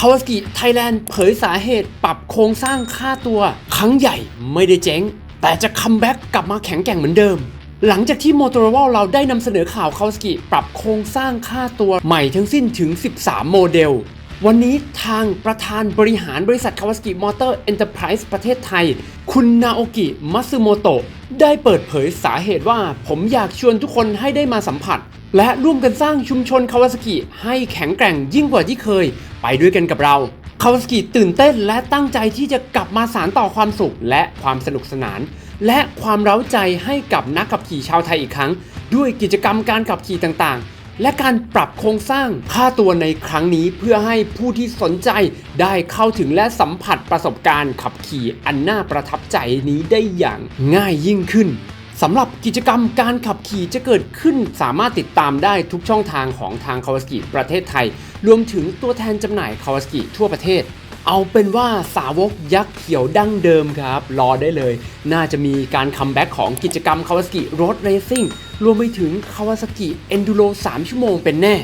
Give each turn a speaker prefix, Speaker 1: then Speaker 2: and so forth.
Speaker 1: คาวาสกิไทยแลนด์เผยสาเหตุปรับโครงสร้างค่าตัวครั้งใหญ่ไม่ได้เจ๊ง แต่จะคัมแบ็กกลับมาแข็งแกร่งเหมือนเดิม หลังจากที่ Motorola เราได้นำเสนอข่าวคาวาสกิปรับโครงสร้างค่าตัวใหม่ทั้งสิ้นถึง 13 โมเดล วันนี้ทางประธานบริหารบริษัทคาวาสกิมอเตอร์เอ็นเตอร์ไพรส์ประเทศไทย คุณนาโอกิมัตสึโมโตะ ได้เปิดเผยสาเหตุว่า ผมอยากชวนทุกคนให้ได้มาสัมผัส และร่วมกันสร้างชุมชนคาวาสกิให้แข็งแกร่งยิ่งกว่าที่เคย ไปด้วยกันกับเราคาวาสกิตื่นเต้นและตั้งใจที่จะกลับมาสานต่อความสุข และความสนุกสนาน และความเร้าใจให้กับนักขับขี่ชาวไทยอีกครั้ง ด้วยกิจกรรมการขับขี่ต่างๆ และการปรับโครงสร้างค่าตัวในครั้งนี้เพื่อให้ผู้ที่สนใจได้เข้าถึงและสัมผัสประสบการณ์ขับขี่อันน่าประทับใจนี้ได้อย่างง่ายยิ่งขึ้นสำหรับกิจกรรมการขับขี่จะเกิดขึ้นสามารถติดตามได้ทุกช่องทางของทางคาวาสกิประเทศไทย รวมถึงตัวแทนจำหน่ายคาวาสกิทั่วประเทศ เอาเป็นว่าสาวกยักษ์เขียวดั้งเดิมครับ รอได้เลย น่าจะมีการคัมแบ็กของกิจกรรมคาวาสกิรถเรซิ่งรวมไปถึงคาวาสกิเอนดูโร3 ชั่วโมงเป็นแน่